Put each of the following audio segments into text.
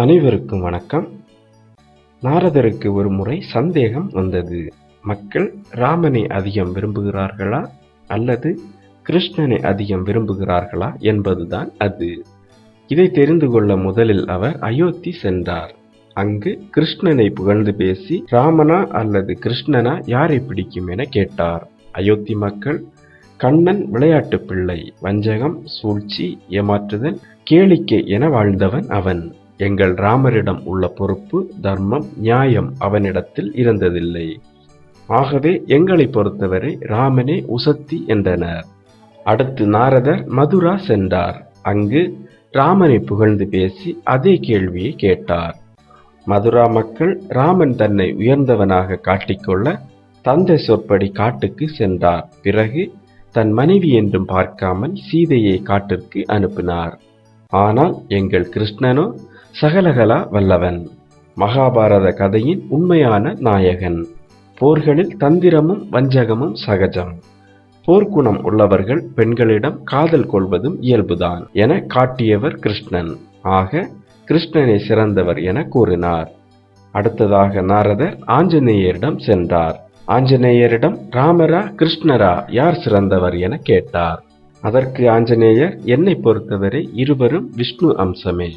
அனைவருக்கும் வணக்கம். நாரதருக்கு ஒரு முறை சந்தேகம் வந்தது. மக்கள் ராமனை அதிகம் விரும்புகிறார்களா அல்லது கிருஷ்ணனை அதிகம் விரும்புகிறார்களா என்பதுதான் அது. இதை தெரிந்து கொள்ள முதலில் அவர் அயோத்தி சென்றார். அங்கு கிருஷ்ணனை புகழ்ந்து பேசி ராமனா அல்லது கிருஷ்ணனா யாரை பிடிக்கும் என கேட்டார். அயோத்தி மக்கள் கண்ணன் விளையாட்டு பிள்ளை வஞ்சகம் சூழ்ச்சி ஏமாற்றுதல் கேளிக்கை என வாழ்ந்தவன் அவன். எங்கள் ராமரிடம் உள்ள பொறுப்பு தர்மம் நியாயம் அவனிடத்தில் இருந்ததில்லை. ஆகவே எங்களை பொறுத்தவரை ராமனே உசத்தி என்றனர். அடுத்து நாரதர் மதுரா சென்றார். அங்கு ராமனை புகழ்ந்து பேசி அதே கேள்வியை கேட்டார். மதுரா மக்கள் ராமன் தன்னை உயர்ந்தவனாக காட்டிக்கொள்ள தந்தை சொற்படி காட்டுக்கு சென்றார். பிறகு தன் மனைவி என்றும் பார்க்காமல் சீதையை காட்டிற்கு அனுப்பினார். ஆனால் எங்கள் கிருஷ்ணனோ சகலகலா வல்லவன். மகாபாரத கதையின் உண்மையான நாயகன். போர்களில் தந்திரமும் வஞ்சகமும் சகஜம். போர்க்குணம் உள்ளவர்கள் பெண்களிடம் காதல் கொள்வதும் இயல்புதான் என காட்டியவர் கிருஷ்ணன். ஆக கிருஷ்ணனை சிறந்தவர் என கூறினார். அடுத்ததாக நாரதர் ஆஞ்சநேயரிடம் சென்றார். ஆஞ்சநேயரிடம் ராமரா கிருஷ்ணரா யார் சிறந்தவர்? என கேட்டார். அதற்கு ஆஞ்சநேயர் என்னை பொறுத்தவரை இருவரும் விஷ்ணு அம்சமே.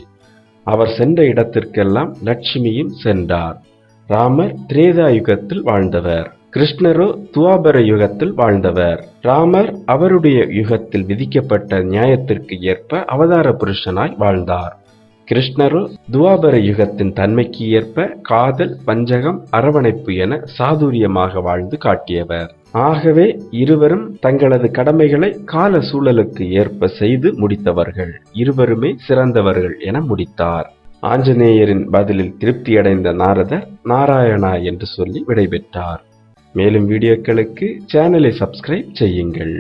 அவர் சென்ற இடத்திற்கெல்லாம் லட்சுமியும் சென்றார். ராமர் திரேதா யுகத்தில் வாழ்ந்தவர். கிருஷ்ணரோ துவாபர யுகத்தில் வாழ்ந்தவர். ராமர் அவருடைய யுகத்தில் விதிக்கப்பட்ட நியாயத்திற்கு ஏற்ப அவதார புருஷனாய் வாழ்ந்தார். கிருஷ்ணரு துவாபர யுகத்தின் தன்மைக்கு ஏற்ப காதல் வஞ்சகம் அரவணைப்பு என சாதுரியமாக வாழ்ந்து காட்டியவர். ஆகவே இருவரும் தங்களது கடமைகளை கால சூழலுக்கு ஏற்ப செய்து முடித்தவர்கள். இருவருமே சிறந்தவர்கள் என முடித்தார். ஆஞ்சநேயரின் பதிலில் திருப்தியடைந்த நாரதர் நாராயணா என்று சொல்லி விடைபெற்றார். மேலும் வீடியோக்களுக்கு சேனலை சப்ஸ்கிரைப் செய்யுங்கள்.